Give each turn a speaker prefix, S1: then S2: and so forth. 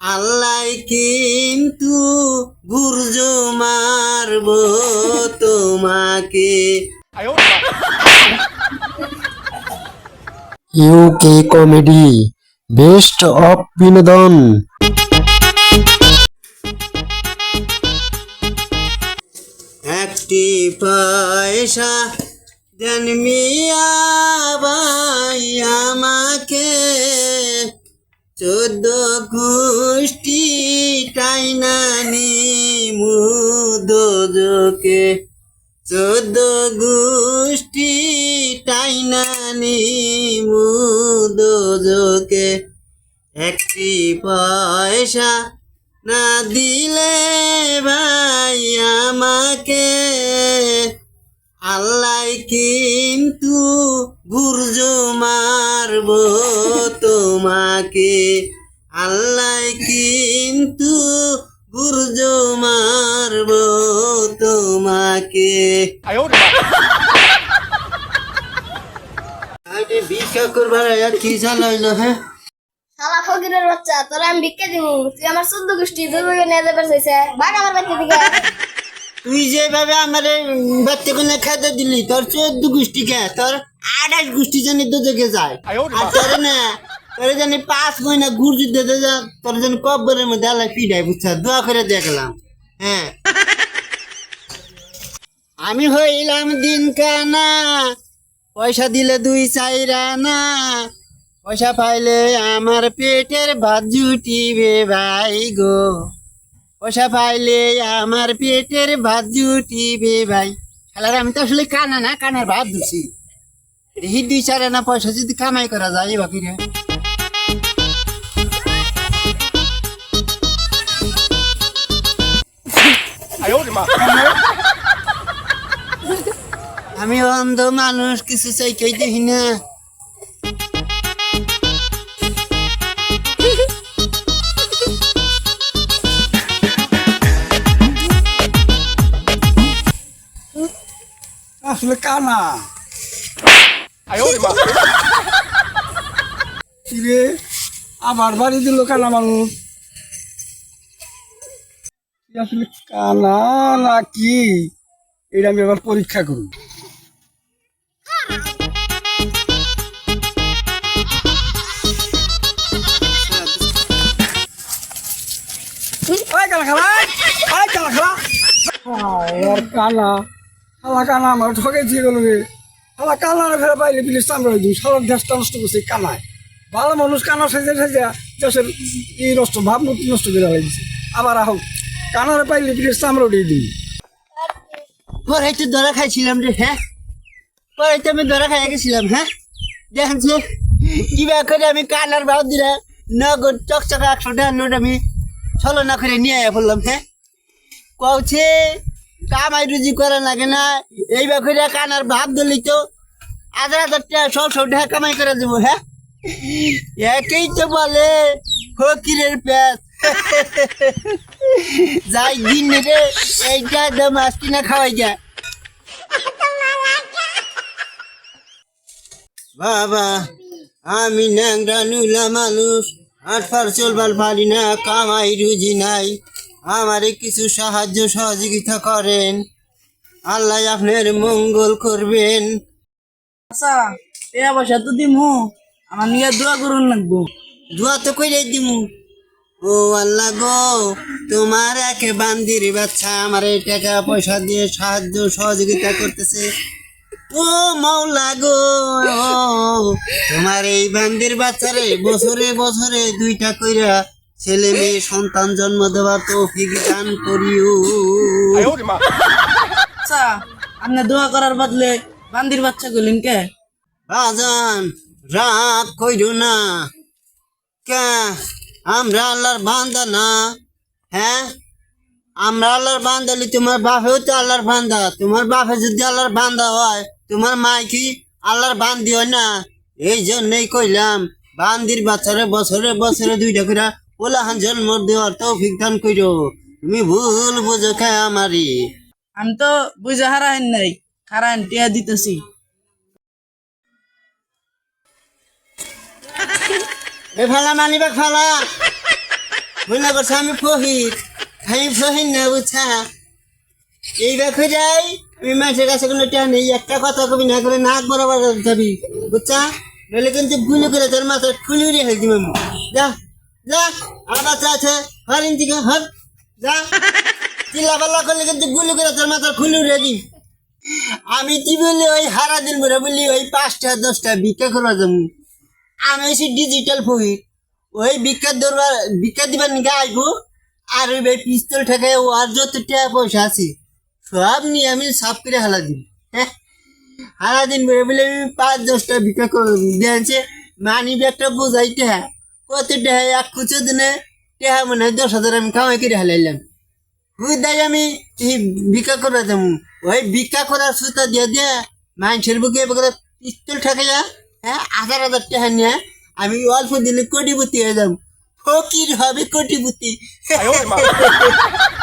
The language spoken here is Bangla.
S1: আল্লাহ কিন্তু বুর্জ মারব তোমাকে।
S2: ইউকে কমেডি বেস্ট অফ বিনোদন।
S1: একটি পয়সা দেন মিয়া ভাই আমাকে। চোদ্দ গোষ্ঠী টাইনানি মুদোজকে চোদ্দ গোষ্ঠী টাইনানি মুদোজকে একটি পয়সা না দিলে ভাই আমাকে। আল্লাহ কিন্তু বুর্জ মারব তোমাকে। আল্লাহ কিন্তু বুর্জ মারব তোমাকে। ভিক্ষা করবার আর কি চালাইলো হ্যাঁ
S3: শালা ফকিরের বাচ্চা তোরা আমি ভিক্ষা দিমু। তুই আমার চোদ্দ গোষ্ঠী দুর্ভাগ্য নিয়ে যাবার চাইছে। বাঘ আমার বাচ্চা দিকে
S1: তুই যেভাবে আমার বাচ্চা কোনে খাতে দিলি তোর চোদ্দ গোষ্ঠী কে? তোর আঠাশ গোষ্ঠী জানি তো দেখে যায়। আর তোর না তোর জানি পাঁচ মহিনা ঘুর যুদ্ধে যা তোর জানি কব্বরের মধ্যে আল্লাহ পিডাই বুঝছা দোয়া করে দেখলাম হ্যাঁ। আমি হইলাম দিন কানা পয়সা দিলে দুই চাইরা না পয়সা পাইলে আমার পেটের ভাত জুটিবে ভাই গো। পয়সা পাইলে আমার পেটের ভাত জুটিবে ভাই। খেলার আমি তো আসলে কানা না কানার ভাত দিছি দেখি দুই চার পয়সা যদি কামাই করা যায় বাকি রে আমি অন্ধ মানুষ, কিছু চাই কেই দেখি না।
S4: আসলে কানা। কিরে? আমার বাড়ি দিল কানা মানুষ আসলে কানা না কি? এটা আমি এবার পরীক্ষা আর কানা খালা কানা আমার ঠকে দিয়ে গেল রে খালা কানা ফেরা পাইলে প্লিজ আমরা দিই সড়ক দেশটা নষ্ট করছে কানায় ভালো মানুষ কানা সাজে সাজে দেশের এই নষ্ট, ভাব মূর্তি নষ্ট করে লাগছে আবার আহ, কানারে পাইলে প্লিজ আমরা দিয়ে দিই।
S1: পরে তো ধরা খাইছিলাম রে হ্যাঁ? পরে তো আমি ধরা খাই গেছিলাম হ্যাঁ? দেখেন যে, কিবা করে আমি কানার ভাব দিলে নগদ চকচকে একশো টাকার নোট আমি ছলনা করে নিয়ে আয়া পড়লাম হ্যাঁ? কৌছে কামাই রুজি করা লাগে না। এইবার করে কানার ভাব দিলি তো। হাজার হাজার টাকা ছশো টাকা কামাই করে দেবো হ্যাঁ? একেই তো বলে, ফকিরের প্যাস যাই, দিন রে, এইটা একদম মাছ কিনা খাওয়াই যায়। বাবা, আমি ন্যাংরা নুলা মানুষ আট পার চলবার পারি না, কামাই রুজি নাই। আমারে কিছু সাহায্য সহযোগিতা করেন। আল্লাহ আপনার মঙ্গল করবেন।
S5: আচ্ছা টাকা পয়সা তো দিমু। আমার নিয়ে দোয়া করুন লাগবো।
S1: দোয়া তো কইরে দিমু। ও আল্লাহ গো তোমার এক বান্দির বাচ্চা আমার এই টাকা পয়সা দিয়ে সাহায্য সহযোগিতা করতেছে। ও মাওলা গো তোমার এই বান্দির বাচ্চারে বছরে বছরে দুইটা কইরা ছেলে মেয়ে সন্তান জন্ম দেওয়ার তৌফিক দান করিও।
S5: আচ্ছা আপনি দোয়া করার বদলে বান্দির বাচ্চা গলিন কে?
S1: বাজান রাগ কইরো না। কে? আমরা আল্লাহর বান্দা না। হ্যাঁ? আমরা আল্লাহর বান্দালি তোমার বাপেও তো আল্লাহর বান্দা। তোমার বাপে যদি আল্লাহর বান্দা হয় তোমার মাই কি আল্লাহর বান্দি হয় না? এই জন্যই কইলাম বান্দির বাচ্চারে বছরে বছরে দুইটা করে ওলাহান জন্ম দেওয়ার তৌফিক দান কইরো। তুমি ভুল বুঝো খায় আমারই
S5: আমি তো বুঝে হারাইন নাই হারাইন টিয়া দিতেছি।
S1: এ ফালা মানিবা ফালা। মনে করছে আমি ফহির আমি ফহির না বুঝছা এই দেখো যাই আমি মাসের কাছে কোনো টেন নেই একটা কথা কবি না করে নাক বরাবর যাবি বুঝছা? নইলে কিন্তু গুলি করে তোর মাথায় খুলি উড়িয়ে হেলছি মামু যা। যা কিন্তু আমি কি বলি, ওই হারা দিন করে বলি, ওই পাঁচটা, দশটা ভিক্ষা করা যাব আমি হচ্ছি ডিজিটাল ফহির ওই ভিক্ষা দরবার ভিক্ষা দিবার নিকে আইবো, আর ওই ভাই পিস্তল ঠেকায় ও আর যত টাকা পয়সা আছে, সব নিয়ে আমি সাফ করে হালা দিন হ্যাঁ? হারা দিন বেড়ে বলে, আমি পাঁচ, দশটা ভিক্ষা করে দিয়েছে মানি ব্যাগটা বোঝাইতে হ্যাঁ। কত টাকা এক কুচো দিনে টাকা মনে হয় দশ হাজার আমি কামাই করে হালাইলাম। হুদাই আমি এই ভিক্ষা করে দেবো। ওই ভিক্ষা করার সুতা দিয়ে দিয়ে মানুষের বুকে এবার পিস্তল ঠেকাইয়া হ্যাঁ হাজার হাজার টাকা নিয়ে আমি অল্প দিনে কোটিপতি হয়ে যাব। ফকির হবে কোটিপতি।